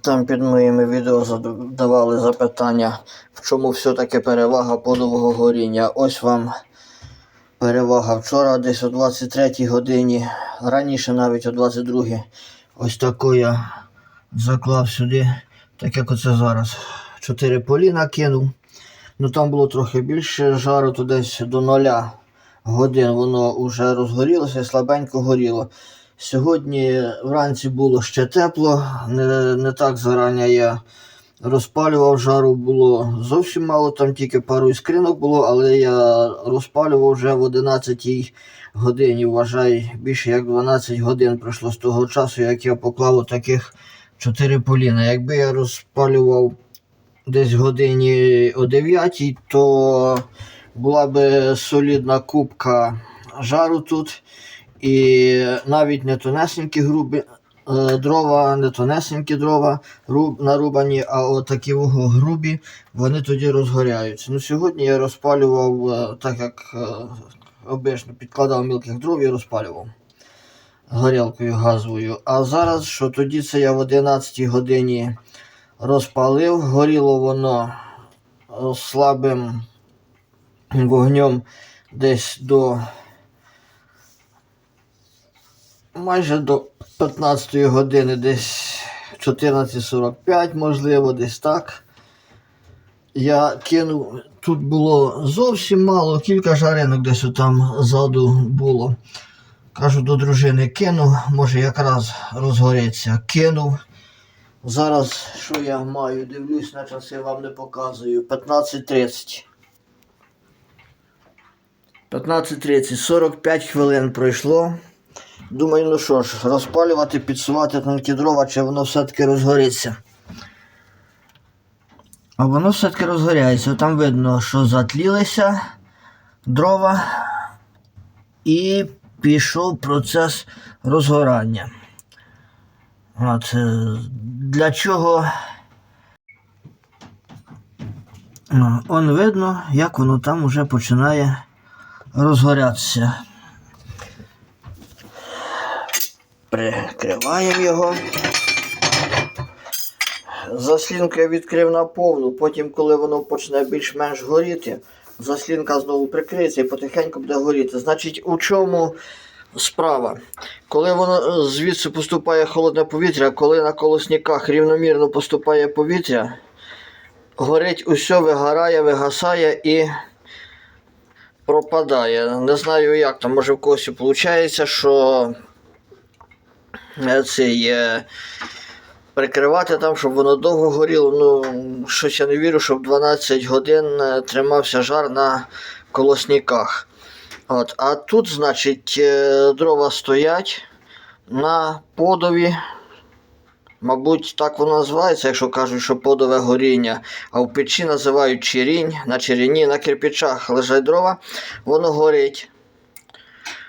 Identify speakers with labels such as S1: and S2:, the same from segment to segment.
S1: Там під моїми відео задавали запитання, в чому все-таки перевага подового горіння. Ось вам перевага. Вчора десь о 23 годині, раніше навіть о 22 ось таку я заклав сюди, так як оце зараз. Чотири поліна кинув. Ну там було трохи більше жару, то десь до нуля годин воно вже розгорілося і слабенько горіло. Сьогодні вранці було ще тепло, не, не так зарані я розпалював жару, було зовсім мало, там тільки пару іскринок було, але я розпалював вже в 11 годині. Вважай, більше як 12 годин пройшло з того часу, як я поклав таких 4 поліна. Якби я розпалював десь годині о 9, то була би солідна кубка жару тут. І навіть не тонесенькі грубі е, дрова, не тонесенькі дрова руб, нарубані, а отакі вого грубі, вони тоді розгоряються. Ну, сьогодні я розпалював, е, так як е, обично підкладав мілких дров і розпалював горілкою газовою. А зараз, що тоді це я в 11 годині розпалив, горіло воно слабим вогнем десь до майже до 15 години, десь 14.45, можливо, десь так. Я кинув, тут було зовсім мало, кілька жаринок десь там ззаду було. Кажу до дружини, кинув, може якраз розгореться. Кинув. Зараз що я маю? Дивлюсь на часи, вам не показую. 15.30. 15.30, 45 хвилин пройшло. Думаю, ну що ж, розпалювати, підсувати тонкі дрова, чи воно все-таки розгориться. А воно все-таки розгоряється. Там видно, що затлілися дрова і пішов процес розгорання. От, е, для чого? Он видно, як воно там вже починає розгорятися. Прикриваємо його. Заслінку я відкрив на повну, потім, коли воно почне більш-менш горіти, заслінка знову прикриється і потихеньку буде горіти. Значить, у чому справа? Коли воно е, звідси поступає холодне повітря, коли на колосниках рівномірно поступає повітря, горить усе, вигорає, вигасає і пропадає. Не знаю як там, може в когось виходить, що цей, е, прикривати там, щоб воно довго горіло. Ну, щось я не вірю, щоб 12 годин е, тримався жар на колосниках. От. А тут, значить, е, дрова стоять на подові. Мабуть, так воно називається, якщо кажуть, що подове горіння. А в печі називають черінь, на черіні, на кирпичах лежать дрова, воно горить.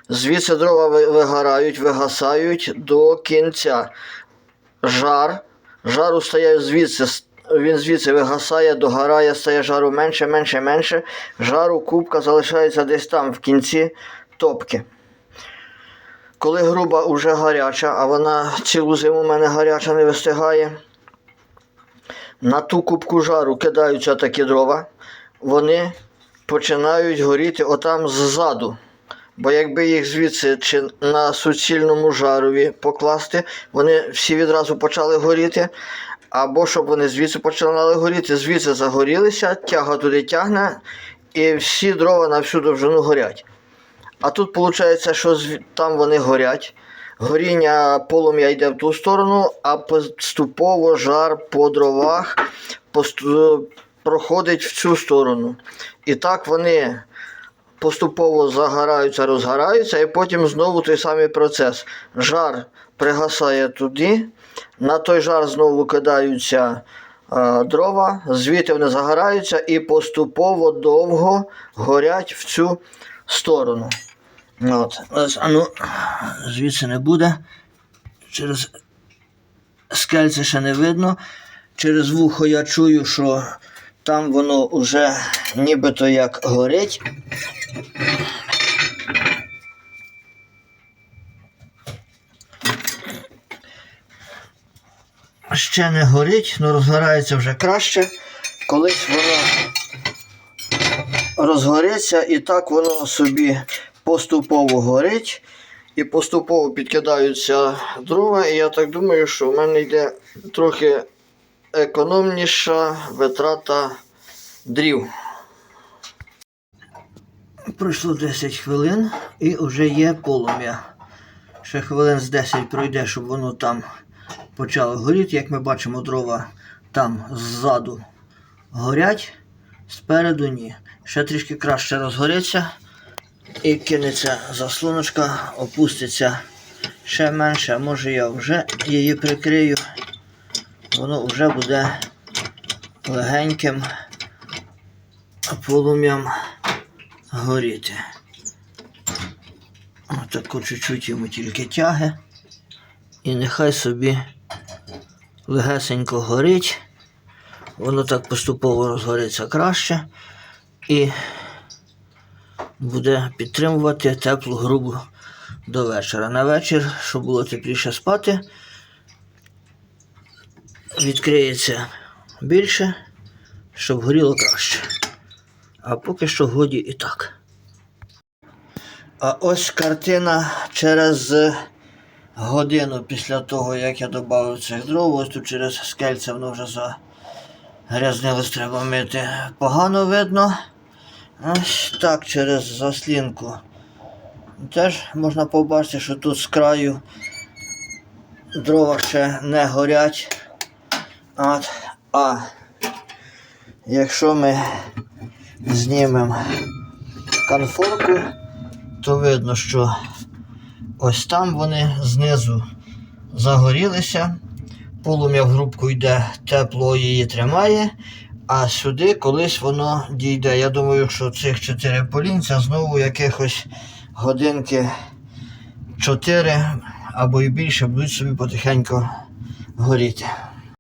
S1: Звідси дрова вигорають, вигасають до кінця. Жар. Жару стає звідси. Він звідси вигасає, догорає, стає жару менше, менше, менше. Жару кубка залишається десь там в кінці топки. Коли груба вже гаряча, а вона цілу зиму в мене гаряча не вистигає, на ту кубку жару кидаються такі дрова, вони починають горіти отам ззаду. Бо якби їх звідси чи на суцільному жарові покласти, вони всі відразу почали горіти. Або щоб вони звідси починали горіти, звідси загорілися, тяга туди тягне, і всі дрова на всю довжину горять. А тут виходить, що там вони горять. Горіння полум'я йде в ту сторону, а поступово жар по дровах проходить в цю сторону. І так вони поступово загораються, розгораються, і потім знову той самий процес. Жар пригасає туди, на той жар знову кидаються е, дрова, звідти вони загораються і поступово довго горять в цю сторону. От. А ну, звідси не буде. Через скельце ще не видно. Через вухо я чую, що там воно вже нібито як горить. ще не горить, але розгорається вже краще. Колись воно розгориться і так воно собі поступово горить. І поступово підкидаються дрова, і я так думаю, що в мене йде трохи економніша витрата дрів. Пройшло 10 хвилин і вже є полум'я. Ще хвилин з 10 пройде, щоб воно там почало горіти. Як ми бачимо, дрова там ззаду горять, спереду ні. Ще трішки краще розгориться і кинеться заслоночка, опуститься ще менше, може я вже її прикрию. Воно вже буде легеньким полум'ям горіти. Отако чуть-чуть йому тільки тяги. І нехай собі легесенько горить. Воно так поступово розгориться краще і буде підтримувати теплу грубу до вечора. На вечір, щоб було тепліше спати, відкриється більше, щоб горіло краще. А поки що годі і так. А ось картина через годину після того, як я додав цих дров, ось тут через скельце воно вже загрязнилось, треба мити. Погано видно. Ось так через заслінку. Теж можна побачити, що тут з краю дрова ще не горять. От. А якщо ми знімемо конфорку, то видно, що ось там вони знизу загорілися. Полум'я в грубку йде, тепло її тримає, а сюди колись воно дійде. Я думаю, що цих чотири полінця знову якихось годинки 4 або і більше будуть собі потихеньку горіти.